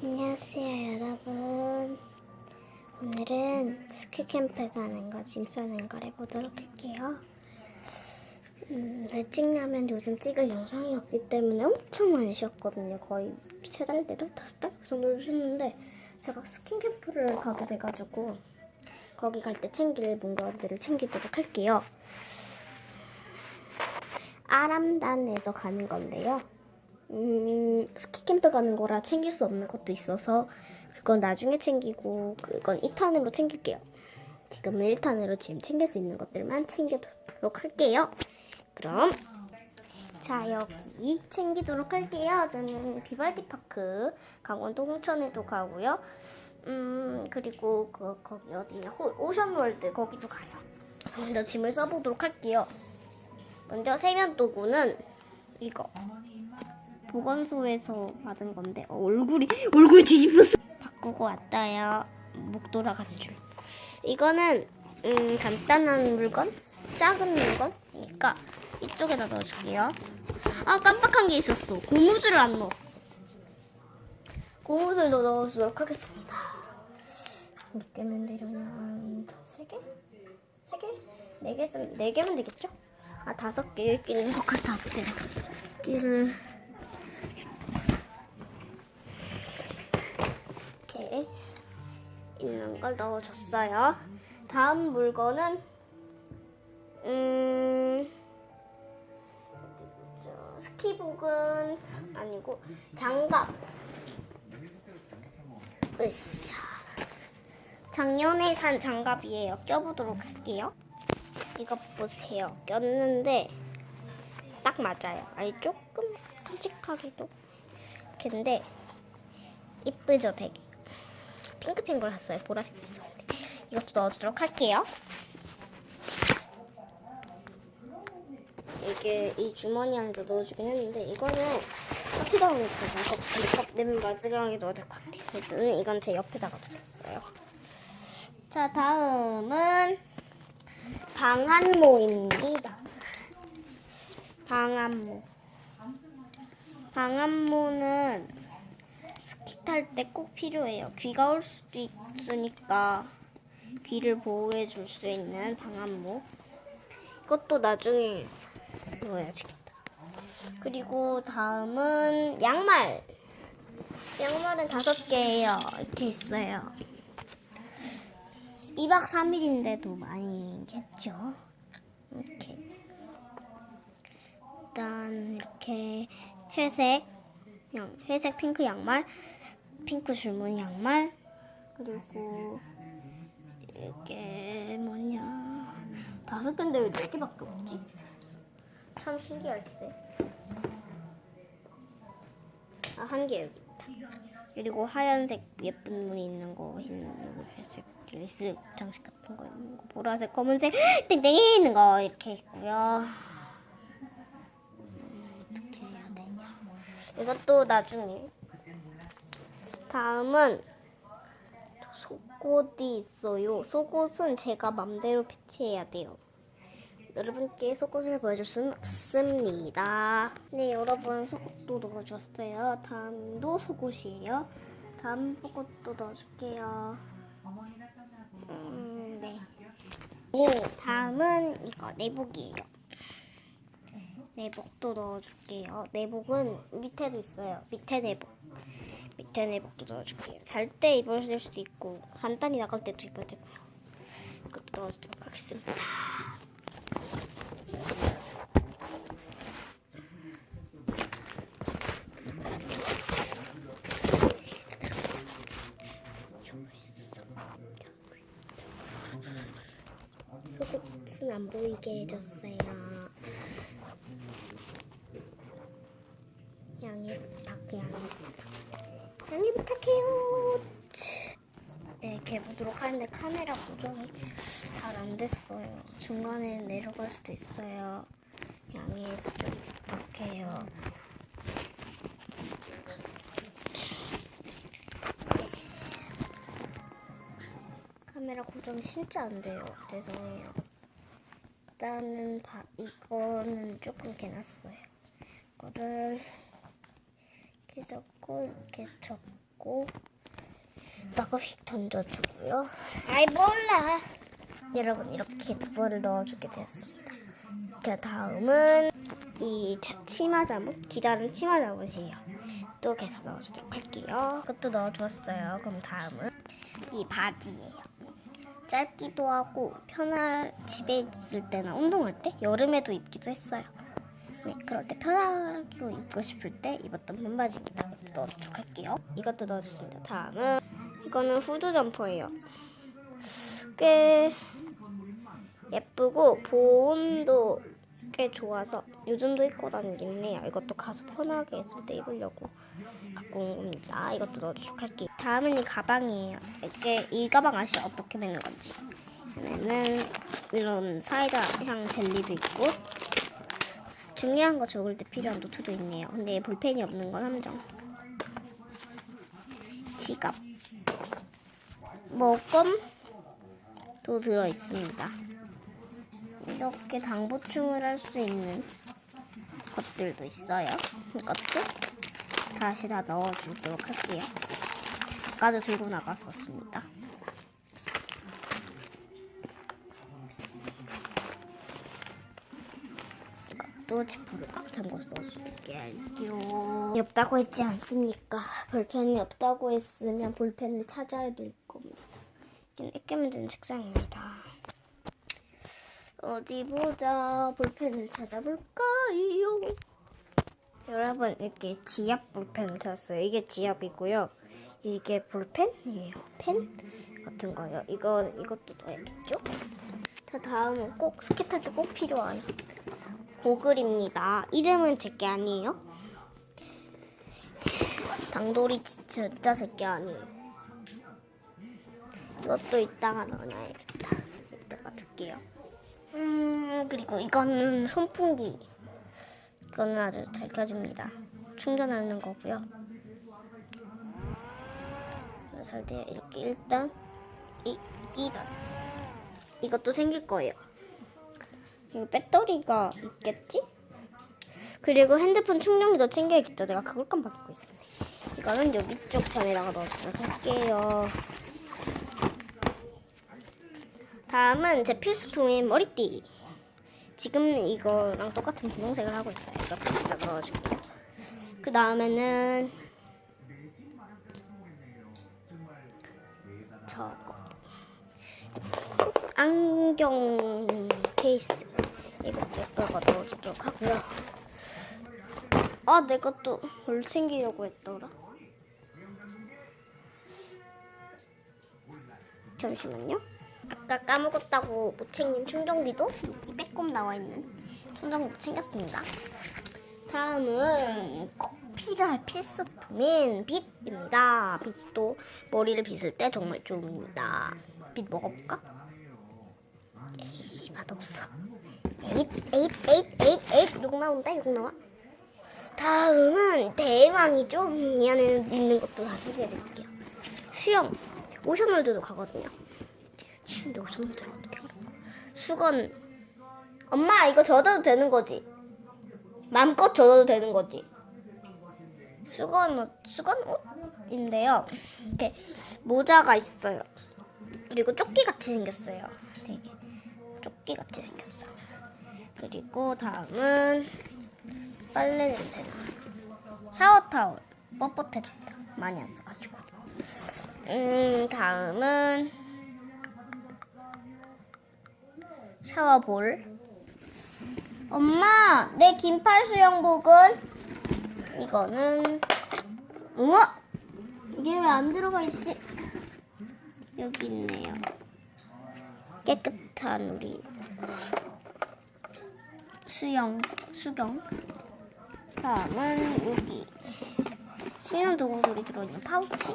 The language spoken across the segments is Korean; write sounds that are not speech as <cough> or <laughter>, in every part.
안녕하세요 여러분. 오늘은 스키캠프 가는 거 짐 싸는 걸 해보도록 할게요. 음, 왜 찍냐면 요즘 찍을 영상이 없기 때문에 엄청 많이 쉬었거든요. 거의 세 달, 네 달, 다섯 달? 그 정도 쉬었는데 제가 스키캠프를 가게 돼가지고 거기 갈 때 챙길 뭔가들을 챙기도록 할게요. 아람단에서 가는 건데요 음, 스키캠프 가는 거라 챙길 수 없는 것도 있어서 그건 나중에 챙기고 그건 2탄으로 챙길게요. 지금은 1탄으로 지금 챙길 수 있는 것들만 챙기도록 할게요. 그럼 자 여기 챙기도록 할게요. 저는 비발디 파크 강원도 홍천에도 가고요. 음 그리고 그 거기 어디냐 호- 오션월드 거기도 가요. 먼저 짐을 써보도록 할게요. 먼저 세면 도구는 이거 보건소에서 받은 건데 어, 얼굴이 얼굴 뒤집혔어. 바꾸고 왔다요. 목 돌아간 줄. 이거는 음, 간단한 물건, 작은 물건이니까 이쪽에다 넣어줄게요. 아 깜빡한 게 있었어. 고무줄을 안 넣었어. 고무줄도 넣어주도록 하겠습니다. 몇 개면 되려나? 세 개? 세 개? 네 개? 쓰면 네 개면 되겠죠? 아 다섯 개 끼는 것까지 다섯 개. 끼를 이렇게 있는 걸 넣어줬어요. 다음 물건은 음 저, 스키복은 아니고 장갑. 으쌰. 작년에 산 장갑이에요. 껴보도록 할게요. 이거 보세요. 꼈는데 딱 맞아요. 아니 조금 끔찍하기도. 근데 이쁘죠 되게. 핑크핑크 샀어요. 보라색도 있었는데. 이것도 넣어주도록 할게요. 이게 이 주머니 안에 넣어주긴 했는데 이거는 커트다운 있잖아요. 컵 내면 마지막에 넣어야 될 것 같아요. 일단은 이건 제 옆에다가 두겠어요. 자 다음은 방한모입니다. 방한모. 방한모는 탈 때 꼭 필요해요. 귀가 올 수도 있으니까 귀를 보호해 줄 수 있는 방한모. 이것도 나중에 넣어야지겠다. 그리고 다음은 양말. 양말은 다섯 개예요. 이렇게 있어요. 2박 3일인데도 많이 겠죠. 이렇게. 일단 이렇게 회색, 양, 회색 핑크 양말, 핑크 줄무늬 양말, 그리고 이게 뭐냐 다섯 개인데 왜 네 개밖에 없지? 참 신기할세. 아, 한 개 여기 있다. 그리고 하얀색 예쁜 무늬 있는 거 있는 거 회색 레이스 장식 같은 거 있는 거 보라색 검은색 <gasps> 땡땡이 있는 거 이렇게 있고요. 음, 어떻게 해야 되냐? 이것도 나중에. 다음은 속옷이 있어요. 속옷은 제가 맘대로 배치해야 돼요. 여러분께 속옷을 보여줄 수는 없습니다. 네, 여러분 속옷도 넣어주었어요. 다음도 속옷이에요. 다음 속옷도 넣어줄게요. 음, 네. 네, 다음은 이거 내복이에요. 내복도 넣어줄게요. 내복은 밑에도 있어요. 밑에 내복. 밑에 내복도 넣어줄게요. 잘 때 입을 수도 있고 간단히 나갈 때도 입어야 되고요. 이것도 넣어주도록 하겠습니다. 속옷은 안 보이게 해줬어요. 양해 부탁, 양해 양해 부탁해요. 치. 네, 개보도록 하는데 카메라 고정이 잘 안 됐어요. 중간에 내려갈 수도 있어요. 양해 좀 부탁해요. 카메라 고정이 진짜 안 돼요. 죄송해요. 일단은 바, 이거는 조금 개났어요. 이거를 이렇게 접고 이렇게 접고 나가 휙 던져주고요. 아이 몰라. 여러분 이렇게 두 번을 넣어주게 되었습니다. 그 다음은 이 차- 치마 잠옷 기다란 치마 잠옷이에요. 또 계속 넣어주도록 할게요. 그것도 넣어주었어요. 그럼 다음은 이 바지예요. 짧기도 하고 편할 집에 있을 때나 운동할 때 여름에도 입기도 했어요. 네, 그럴 때 편하게 입고 싶을 때 입었던 반바지입니다. 이것도 넣어주도록 할게요. 이것도 넣어줬습니다. 다음은 이거는 후드 점퍼예요. 꽤 예쁘고 보온도 꽤 좋아서 요즘도 입고 다니긴 해요. 이것도 가서 편하게 있을 때 입으려고 갖고 온 겁니다. 이것도 넣어주도록 할게요. 다음은 이 가방이에요. 이게 이 가방 아시죠? 어떻게 매는 건지. 얘는 이런 사이다 향 젤리도 있고 중요한 거 적을 때 필요한 노트도 있네요. 근데 볼펜이 없는 건 함정. 지갑. 먹검도 들어 있습니다. 이렇게 당 보충을 할 수 있는 것들도 있어요. 이것도 다시 다 넣어주도록 할게요. 아까도 들고 나갔었습니다. 또 지퍼를 꽉 잠궈서 넣어줄게요. 없다고 했지 않습니까? 볼펜이 없다고 했으면 볼펜을 찾아야 될 겁니다. 이제 꽤 문제는 책상입니다. 어디 보자. 볼펜을 찾아볼까요? 여러분 이렇게 지압 볼펜을 찾았어요. 이게 지압이고요. 이게 볼펜이에요. 펜 같은 거요. 이거 이것도 넣어야겠죠? 자 다음은 꼭 스케이트할 때 꼭 필요한 고글입니다. 이름은 제게 아니에요. 당돌이 진짜 제게 아니에요. 이것도 이따가 넣어놔야겠다. 이따가 둘게요. 음 그리고 이거는 손풍기. 이거는 아주 잘 켜집니다. 충전하는 거고요. 그래서 이렇게 일단 이 2단 이것도 생길 거예요. 이거 배터리가 있겠지? 그리고 핸드폰 충전기도 챙겨야겠죠. 내가 그걸 깜빡이고 있었네. 이거는 여기 쪽 판에다가 넣어주도록 할게요. 다음은 제 필수품인 머리띠. 지금 이거랑 똑같은 분홍색을 하고 있어요. 여기다 넣어줄게요. 그 다음에는 저거 안경 케이스 이거 내가 넣어주도록 하고요. 아 내가 또뭘 챙기려고 했더라. 잠시만요. 아까 까먹었다고 못 챙긴 충전기도 여기 빼꼼 나와 있는 충전기 챙겼습니다. 다음은 꼭 필요할 필수품인 빗입니다. 빗도 머리를 빗을 때 정말 좋습니다. 빗 먹어볼까? 맛없어. 에잇 에잇 에잇 에잇 에잇 욕 나온다 욕 나와. 다음은 대왕이죠. 이 안에 있는 것도 다 소개해드릴게요. 수영 오션월드도 가거든요. 추운데 오션월드를 어떻게 알아? 수건 엄마 이거 젖어도 되는 거지? 마음껏 젖어도 되는 거지? 수건 옷 수건 옷인데요. 이렇게 모자가 있어요. 그리고 조끼 같이 생겼어요. 되게 조끼 같이 생겼어. 그리고 다음은 빨래 냄새 나. 샤워 타올 뻣뻣해졌다. 많이 안 써가지고. 음 다음은 샤워볼. 엄마 내 긴팔 수영복은 이거는 우와 이게 왜 안 들어가 있지? 여기 있네요. 깨끗 한 우리 수영 수경. 다음은 여기 수영 도구들이 들어있는 파우치.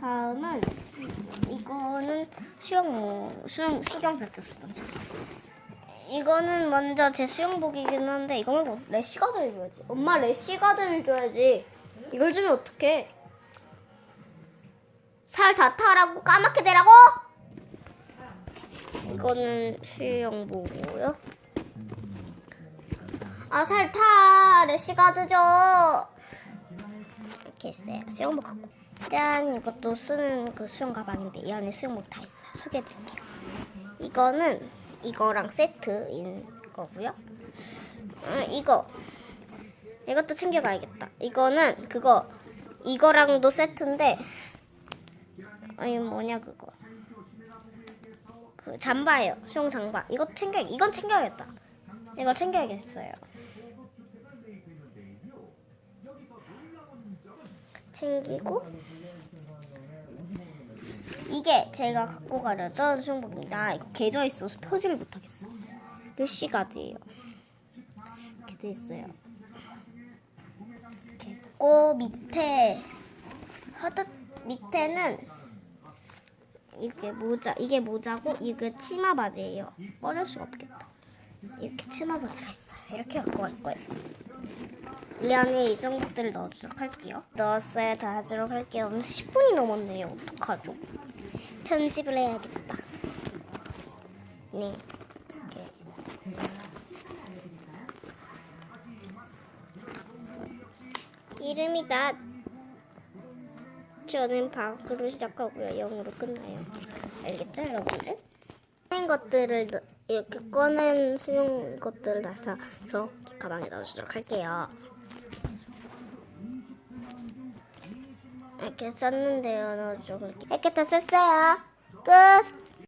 다음은 이거는 수영 수영 수경 세트 수경. 이거는 먼저 제 수영복이긴 한데 이거 말고 래쉬가드를 줘야지. 엄마 래쉬가드를 줘야지. 이걸 주면 어떡해? 살 다 타라고 까맣게 되라고? 이거는 수영복이고요. 아 살 타. 래쉬가드 줘. 이렇게 있어요. 수영복 갖고. 짠 이것도 쓰는 그 수영 가방인데 이 안에 수영복 다 있어요. 소개해드릴게요. 이거는 이거랑 세트인 거고요. 아, 이거 이것도 챙겨가야겠다. 이거는 그거 이거랑도 세트인데 아니 뭐냐 그거 그 잠바예요. 수영 잠바. 이거 챙겨 이건 챙겨야겠다. 이거 챙겨야겠어요. 챙기고 이게 제가 갖고 가려던 수영복입니다. 이거 개져 있어서 펴지를 못하겠어. 루시 가드예요. 이렇게 돼 있어요. 이렇게 있고 밑에 허드 밑에는 이게 모자 이게 모자고 이게 치마 바지예요. 꺼낼 수가 없겠다. 이렇게 치마 바지가 있어요. 이렇게 갖고 갈 거예요. 이 안에 이 정도들을 넣어주도록 할게요. 넣었어요. 다 하도록 할게요. 오늘 10분이 넘었네요. 어떡하죠? 편집을 해야겠다. 네. 이렇게. 이름이 나 저는 방으로 시작하고요. 영어로 끝나요. 알겠죠, 여러분들? 꺼낸 것들을 넣- 이렇게 꺼낸 수용 것들을 저 가방에 넣어주도록 할게요. 이렇게 썼는데요. 넣어주도록 할게요. 이렇게 다 썼어요. 끝.